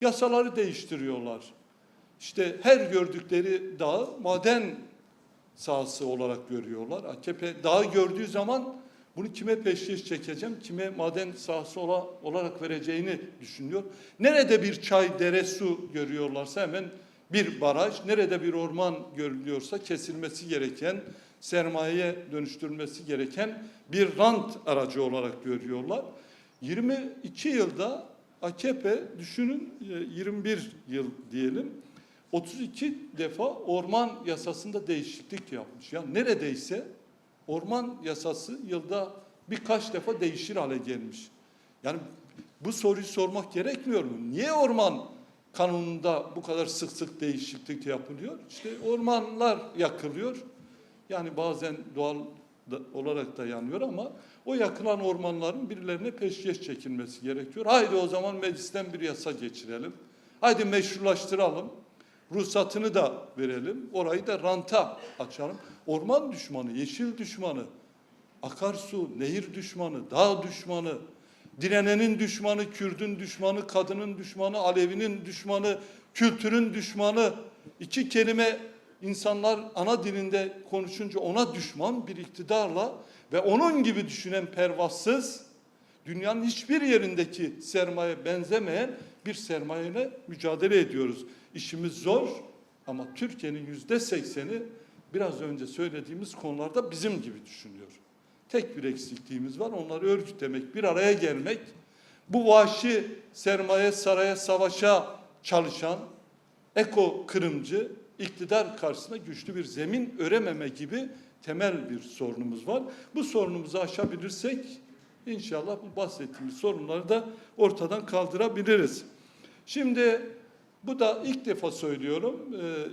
yasaları değiştiriyorlar. İşte her gördükleri dağı maden sahası olarak görüyorlar. AKP dağı gördüğü zaman bunu kime peşkeş çekeceğim, kime maden sahası ola- olarak vereceğini düşünüyor. Nerede bir çay, dere, su görüyorlarsa hemen bir baraj, nerede bir orman görülüyorsa kesilmesi gereken, sermayeye dönüştürülmesi gereken bir rant aracı olarak görüyorlar. 22 yılda AKP düşünün e, 21 yıl diyelim 32 defa orman yasasında değişiklik yapmış. Ya neredeyse orman yasası yılda birkaç defa değişir hale gelmiş. Yani bu soruyu sormak gerekmiyor mu? Niye orman kanununda bu kadar sık sık değişiklik yapılıyor? İşte ormanlar yakılıyor. Yani bazen doğal da- olarak da yanıyor ama o yakılan ormanların birilerine peşkeş çekilmesi gerekiyor. Haydi o zaman meclisten bir yasa geçirelim. Haydi meşrulaştıralım. Ruhsatını da verelim. Orayı da ranta açalım. Orman düşmanı, yeşil düşmanı, akarsu, nehir düşmanı, dağ düşmanı, direnenin düşmanı, Kürdün düşmanı, kadının düşmanı, Alevinin düşmanı, kültürün düşmanı. İki kelime insanlar ana dilinde konuşunca ona düşman bir iktidarla ve onun gibi düşünen pervasız, dünyanın hiçbir yerindeki sermaye benzemeyen bir sermayeyle mücadele ediyoruz. İşimiz zor ama Türkiye'nin yüzde sekseni biraz önce söylediğimiz konularda bizim gibi düşünüyor. Tek bir eksikliğimiz var. Onları örgütlemek, bir araya gelmek. Bu vahşi sermaye saraya savaşa çalışan eko kırımcı iktidar karşısında güçlü bir zemin örememe gibi temel bir sorunumuz var. Bu sorunumuzu aşabilirsek inşallah bu bahsettiğimiz sorunları da ortadan kaldırabiliriz. Şimdi bu da ilk defa söylüyorum. Ee,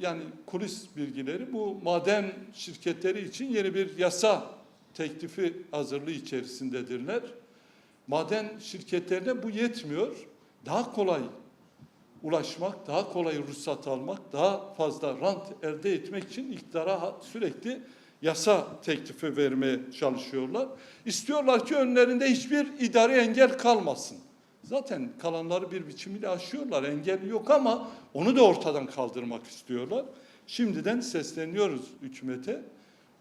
yani kulis bilgileri bu maden şirketleri için yeni bir yasa teklifi hazırlığı içerisindedirler. Maden şirketlerine bu yetmiyor. Daha kolay ulaşmak, daha kolay ruhsat almak, daha fazla rant elde etmek için iktidara sürekli yasa teklifi vermeye çalışıyorlar. İstiyorlar ki önlerinde hiçbir idari engel kalmasın. Zaten kalanları bir biçimiyle aşıyorlar. Engel yok ama onu da ortadan kaldırmak istiyorlar. Şimdiden sesleniyoruz hükümete.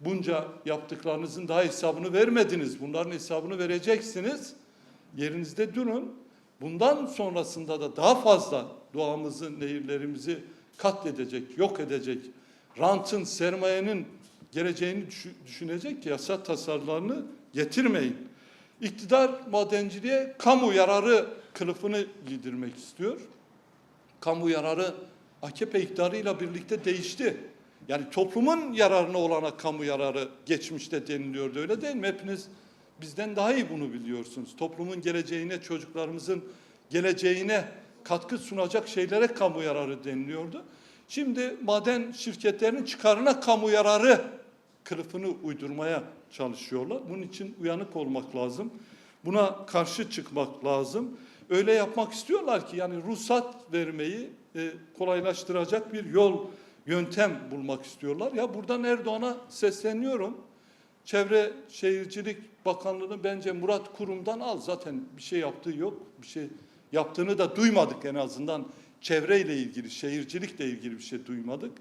Bunca yaptıklarınızın daha hesabını vermediniz. Bunların hesabını vereceksiniz. Yerinizde durun. Bundan sonrasında da daha fazla doğamızı, nehirlerimizi katledecek, yok edecek, rantın, sermayenin geleceğini düşü- düşünecek yasa tasarılarını getirmeyin. İktidar madenciliğe kamu yararı kılıfını giydirmek istiyor. Kamu yararı AKP iktidarıyla birlikte değişti. Yani toplumun yararına olana kamu yararı geçmişte deniliyordu öyle değil mi? Hepiniz bizden daha iyi bunu biliyorsunuz. Toplumun geleceğine, çocuklarımızın geleceğine katkı sunacak şeylere kamu yararı deniliyordu. Şimdi maden şirketlerinin çıkarına kamu yararı kılıfını uydurmaya çalışıyorlar. Bunun için uyanık olmak lazım. Buna karşı çıkmak lazım. Öyle yapmak istiyorlar ki yani ruhsat vermeyi e, kolaylaştıracak bir yol, yöntem bulmak istiyorlar. Ya buradan Erdoğan'a sesleniyorum. Çevre Şehircilik Bakanlığı'nı bence Murat Kurum'dan al. Zaten bir şey yaptığı yok. Bir şey yaptığını da duymadık en azından. Çevreyle ilgili, şehircilikle ilgili bir şey duymadık.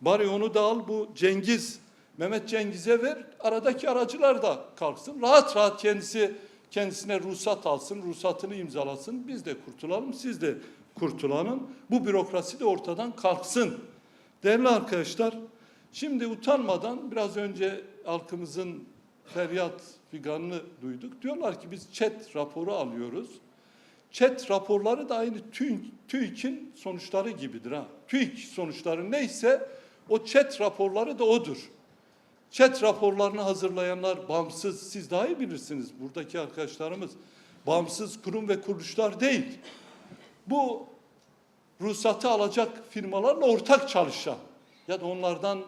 Bari onu da al bu Cengiz, Mehmet Cengiz'e ver. Aradaki aracılar da kalksın. Rahat rahat kendisi kendisine ruhsat alsın, ruhsatını imzalasın. Biz de kurtulalım, siz de kurtulanın. Bu bürokrasi de ortadan kalksın. Değerli arkadaşlar, şimdi utanmadan biraz önce halkımızın feryat figanını duyduk. Diyorlar ki biz chat raporu alıyoruz. Chat raporları da aynı TÜİK, TÜİK'in sonuçları gibidir. Ha. TÜİK sonuçları neyse o chat raporları da odur. Chat raporlarını hazırlayanlar bağımsız, siz daha iyi bilirsiniz buradaki arkadaşlarımız. Bağımsız kurum ve kuruluşlar değil. Bu ruhsatı alacak firmalarla ortak çalışan ya da onlardan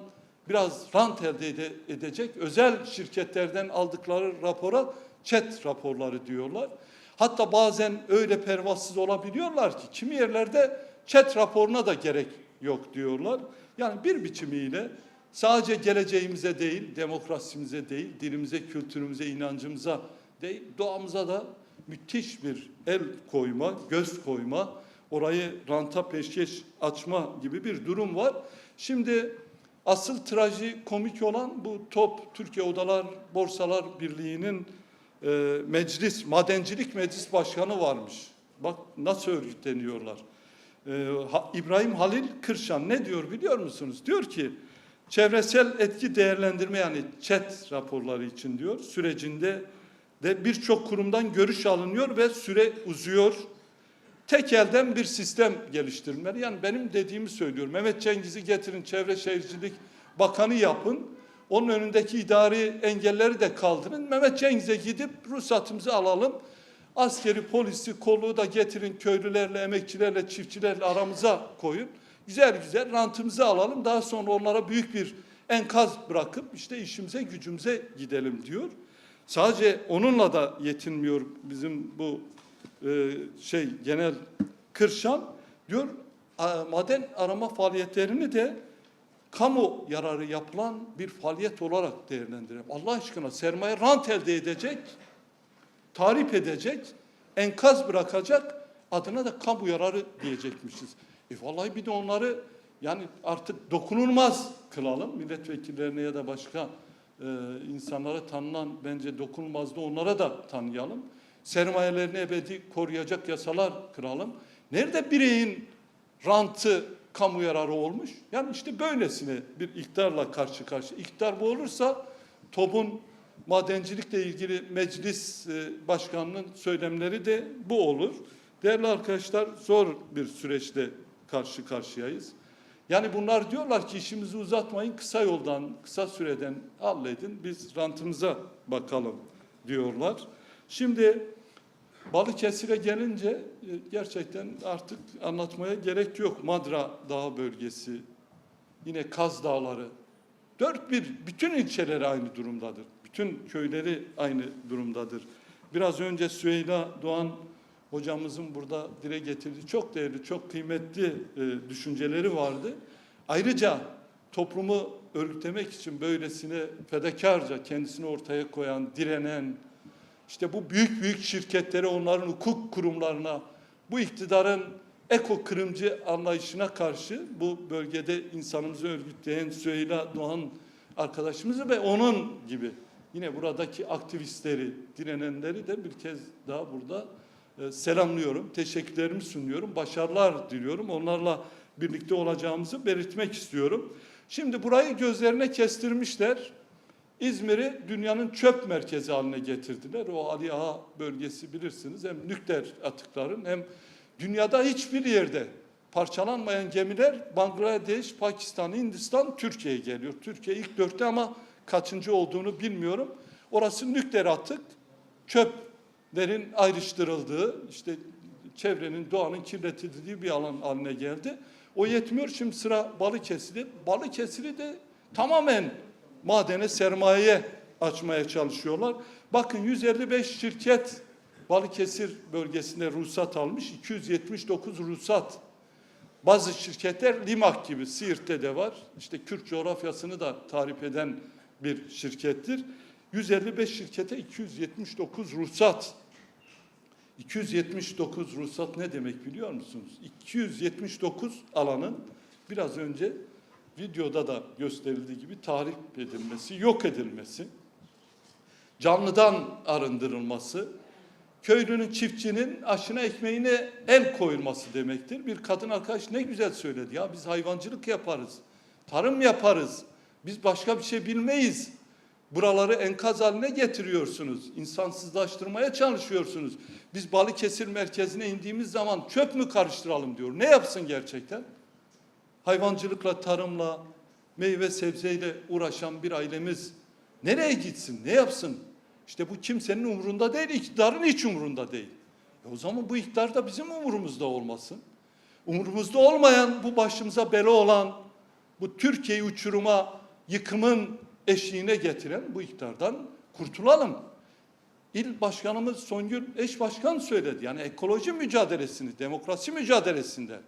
biraz rant elde ede- edecek özel şirketlerden aldıkları rapora chat raporları diyorlar. Hatta bazen öyle pervasız olabiliyorlar ki kimi yerlerde chat raporuna da gerek yok diyorlar. Yani bir biçimiyle sadece geleceğimize değil, demokrasimize değil, dilimize, kültürümüze, inancımıza değil, doğamıza da müthiş bir el koyma, göz koyma, orayı ranta peşkeş açma gibi bir durum var. Şimdi asıl traji komik olan bu top Türkiye Odalar Borsalar Birliği'nin e, meclis, madencilik meclis başkanı varmış. Bak nasıl örgütleniyorlar. E, Ha- İbrahim Halil Kırşan ne diyor biliyor musunuz? Diyor ki çevresel etki değerlendirme yani ÇED raporları için diyor sürecinde de birçok kurumdan görüş alınıyor ve süre uzuyor. Tek elden bir sistem geliştirilmeli. Yani benim dediğimi söylüyorum. Mehmet Cengiz'i getirin Çevre Şehircilik Bakanı yapın. Onun önündeki idari engelleri de kaldırın. Mehmet Cengiz'e gidip ruhsatımızı alalım. Askeri, polisi, kolluğu da getirin köylülerle, emekçilerle, çiftçilerle aramıza koyun. Güzel güzel rantımızı alalım. Daha sonra onlara büyük bir enkaz bırakıp işte işimize gücümüze gidelim diyor. Sadece onunla da yetinmiyor bizim bu e, şey genel Kırşan diyor "A- maden arama faaliyetlerini de kamu yararı yapılan bir faaliyet olarak değerlendirelim. Allah aşkına sermaye rant elde edecek, tarif edecek, enkaz bırakacak, adına da kamu yararı diyecekmişiz. E vallahi bir de onları yani artık dokunulmaz kılalım. Milletvekillerine ya da başka e, insanlara tanınan bence dokunulmazdı onlara da tanıyalım. Sermayelerini ebedi koruyacak yasalar kıralım. Nerede bireyin rantı kamu yararı olmuş? Yani işte böylesine bir iktidarla karşı karşı. İktidar bu olursa TOB'un madencilikle ilgili meclis e, başkanının söylemleri de bu olur. Değerli arkadaşlar zor bir süreçte karşı karşıyayız. Yani bunlar diyorlar ki işimizi uzatmayın kısa yoldan, kısa süreden halledin biz rantımıza bakalım diyorlar. Şimdi Balıkesir'e gelince e, gerçekten artık anlatmaya gerek yok. Madra Dağı bölgesi, yine Kaz Dağları, dört bir bütün ilçeleri aynı durumdadır. Bütün köyleri aynı durumdadır. Biraz önce Süheyla Doğan hocamızın burada dile getirdiği çok değerli, çok kıymetli e, düşünceleri vardı. Ayrıca toplumu örgütlemek için böylesine fedakarca kendisini ortaya koyan, direnen, işte bu büyük büyük şirketlere, onların hukuk kurumlarına, bu iktidarın eko kırımcı anlayışına karşı bu bölgede insanımızı örgütleyen Süheyla Doğan arkadaşımızı ve onun gibi yine buradaki aktivistleri, direnenleri de bir kez daha burada e, selamlıyorum. Teşekkürlerimi sunuyorum. Başarılar diliyorum. Onlarla birlikte olacağımızı belirtmek istiyorum. Şimdi burayı gözlerine kestirmişler. İzmir'i dünyanın çöp merkezi haline getirdiler. O Ali bölgesi bilirsiniz. Hem nükleer atıkların hem dünyada hiçbir yerde parçalanmayan gemiler Bangladeş, Pakistan, Hindistan, Türkiye'ye geliyor. Türkiye ilk dörtte ama kaçıncı olduğunu bilmiyorum. Orası nükleer atık, çöplerin ayrıştırıldığı, işte çevrenin, doğanın kirletildiği bir alan haline geldi. O yetmiyor. Şimdi sıra Balıkesir'de. Balıkesir'i de tamamen madene, sermayeye açmaya çalışıyorlar. Bakın 155 şirket Balıkesir bölgesinde ruhsat almış. 279 ruhsat. Bazı şirketler Limak gibi Siirt'te de var. İşte Kürt coğrafyasını da tarif eden bir şirkettir. 155 şirkete 279 ruhsat. 279 ruhsat ne demek biliyor musunuz? 279 alanın biraz önce videoda da gösterildiği gibi tahrip edilmesi, yok edilmesi, canlıdan arındırılması, köylünün, çiftçinin aşına ekmeğine el koyulması demektir. Bir kadın arkadaş ne güzel söyledi ya biz hayvancılık yaparız, tarım yaparız, biz başka bir şey bilmeyiz. Buraları enkaz haline getiriyorsunuz, insansızlaştırmaya çalışıyorsunuz. Biz Balıkesir merkezine indiğimiz zaman çöp mü karıştıralım diyor. Ne yapsın gerçekten? Hayvancılıkla, tarımla, meyve sebzeyle uğraşan bir ailemiz nereye gitsin, ne yapsın? İşte bu kimsenin umurunda değil, iktidarın hiç umurunda değil. E o zaman bu iktidar da bizim umurumuzda olmasın. Umurumuzda olmayan, bu başımıza bela olan, bu Türkiye'yi uçuruma, yıkımın eşiğine getiren bu iktidardan kurtulalım. İl Başkanımız Songül Eş Başkan söyledi. Yani ekoloji mücadelesini, demokrasi mücadelesinden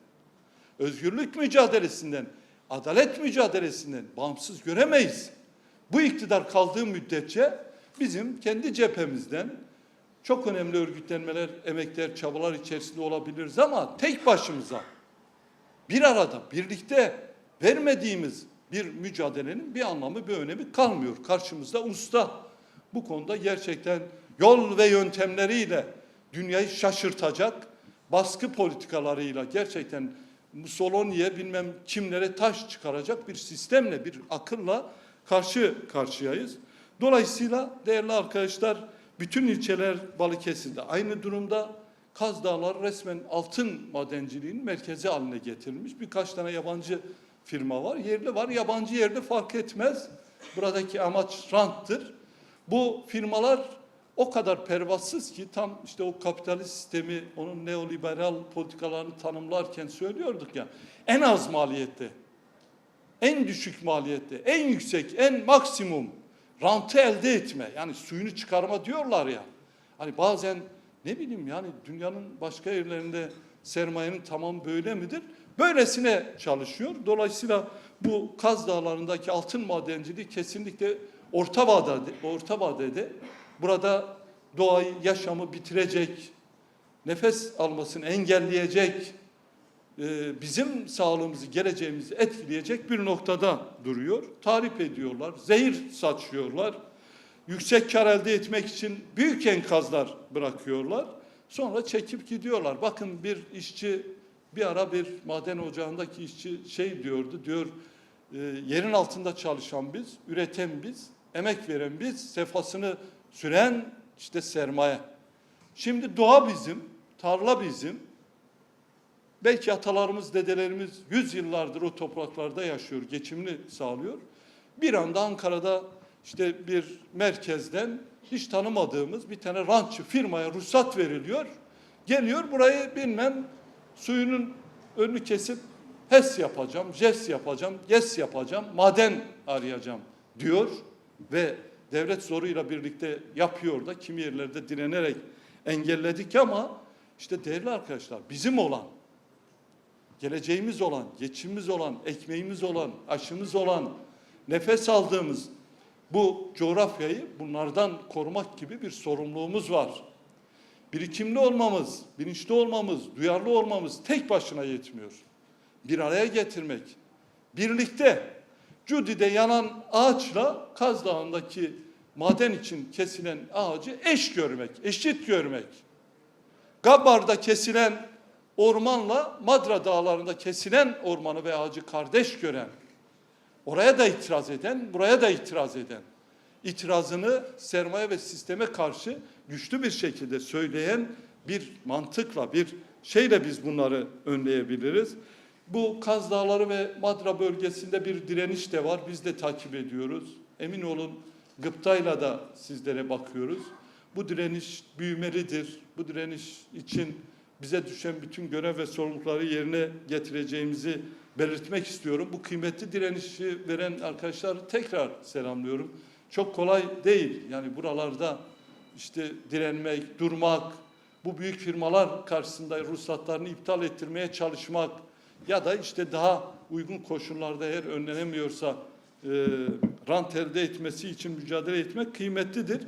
özgürlük mücadelesinden, adalet mücadelesinden bağımsız göremeyiz. Bu iktidar kaldığı müddetçe bizim kendi cephemizden çok önemli örgütlenmeler, emekler, çabalar içerisinde olabiliriz ama tek başımıza bir arada, birlikte vermediğimiz bir mücadelenin bir anlamı, bir önemi kalmıyor. Karşımızda usta bu konuda gerçekten yol ve yöntemleriyle dünyayı şaşırtacak baskı politikalarıyla gerçekten Mussolini'ye bilmem kimlere taş çıkaracak bir sistemle, bir akılla karşı karşıyayız. Dolayısıyla değerli arkadaşlar bütün ilçeler Balıkesir'de aynı durumda. Kaz Dağları resmen altın madenciliğin merkezi haline getirilmiş. Birkaç tane yabancı firma var. Yerli var, yabancı yerli fark etmez. Buradaki amaç ranttır. Bu firmalar o kadar pervasız ki tam işte o kapitalist sistemi, onun neoliberal politikalarını tanımlarken söylüyorduk ya. En az maliyette, en düşük maliyette, en yüksek, en maksimum rantı elde etme. Yani suyunu çıkarma diyorlar ya. Hani bazen ne bileyim yani dünyanın başka yerlerinde sermayenin tamam böyle midir? Böylesine çalışıyor. Dolayısıyla bu Kaz Dağları'ndaki altın madenciliği kesinlikle orta vadede, orta vadede burada doğayı, yaşamı bitirecek, nefes almasını engelleyecek, e, bizim sağlığımızı, geleceğimizi etkileyecek bir noktada duruyor. Tarif ediyorlar, zehir saçıyorlar. Yüksek kar elde etmek için büyük enkazlar bırakıyorlar. Sonra çekip gidiyorlar. Bakın bir işçi bir ara bir maden ocağındaki işçi şey diyordu, diyor e, yerin altında çalışan biz, üreten biz, emek veren biz, sefasını süren işte sermaye. Şimdi doğa bizim, tarla bizim, Belki atalarımız, dedelerimiz yüz yıllardır o topraklarda yaşıyor, geçimini sağlıyor. Bir anda Ankara'da işte bir merkezden hiç tanımadığımız bir tane rantçı firmaya ruhsat veriliyor. Geliyor burayı bilmem suyunun önünü kesip HES yapacağım, JES yapacağım, GES yapacağım, maden arayacağım diyor ve devlet zoruyla birlikte yapıyor da kimi yerlerde direnerek engelledik ama işte değerli arkadaşlar bizim olan geleceğimiz olan, geçimimiz olan, ekmeğimiz olan, aşımız olan, nefes aldığımız bu coğrafyayı bunlardan korumak gibi bir sorumluluğumuz var. Birikimli olmamız, bilinçli olmamız, duyarlı olmamız tek başına yetmiyor. Bir araya getirmek, birlikte Cudi'de yanan ağaçla Kaz Dağı'ndaki maden için kesilen ağacı eş görmek, eşit görmek. Gabar'da kesilen ormanla Madra dağlarında kesilen ormanı ve ağacı kardeş gören, oraya da itiraz eden, buraya da itiraz eden, itirazını sermaye ve sisteme karşı güçlü bir şekilde söyleyen bir mantıkla, bir şeyle biz bunları önleyebiliriz. Bu Kaz Dağları ve Madra bölgesinde bir direniş de var. Biz de takip ediyoruz. Emin olun gıptayla da sizlere bakıyoruz. Bu direniş büyümelidir. Bu direniş için bize düşen bütün görev ve sorumlulukları yerine getireceğimizi belirtmek istiyorum. Bu kıymetli direnişi veren arkadaşları tekrar selamlıyorum. Çok kolay değil. Yani buralarda işte direnmek, durmak, bu büyük firmalar karşısında ruhsatlarını iptal ettirmeye çalışmak ya da işte daha uygun koşullarda eğer önlenemiyorsa e, rant elde etmesi için mücadele etmek kıymetlidir.